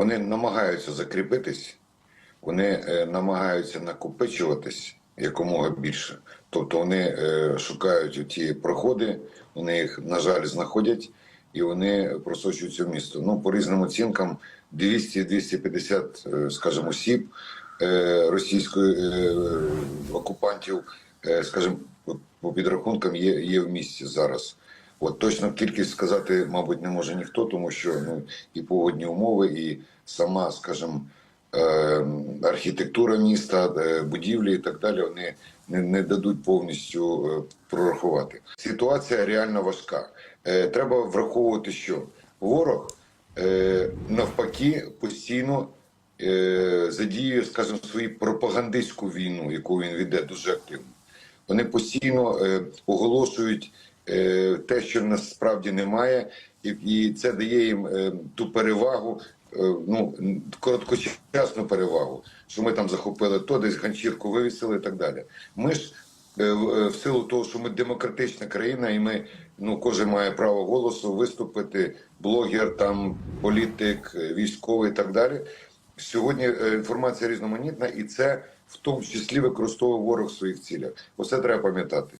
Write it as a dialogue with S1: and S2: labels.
S1: Вони намагаються закріпитись, вони е, намагаються накопичуватись якомога більше. Тобто вони е, шукають ті проходи, вони їх, на жаль, знаходять і вони просочуються в місто. Ну, по різним оцінкам, 200-250, е, скажімо, осіб російської окупантів, скажімо, по підрахункам є, є в місті зараз. От точно кількість сказати, мабуть, не може ніхто, тому що ну, і погодні умови, і сама, скажімо, е, архітектура міста, е, будівлі і так далі, вони не, не дадуть повністю е, прорахувати. Ситуація реально важка. Е, треба враховувати, що ворог е, навпаки постійно е, задіює, скажімо, свою пропагандистську війну, яку він веде дуже активно. Вони постійно е, оголошують те, що насправді немає, і, і це дає їм е, ту перевагу, е, ну короткочасну перевагу, що ми там захопили то, десь ганчірку вивісили і так далі. Ми ж е, в е, силу того, що ми демократична країна, і ми ну кожен має право голосу виступити, блогер, там політик, е, військовий і так далі. Сьогодні е, інформація різноманітна, і це в тому числі використовує ворог в своїх цілях. Оце треба пам'ятати.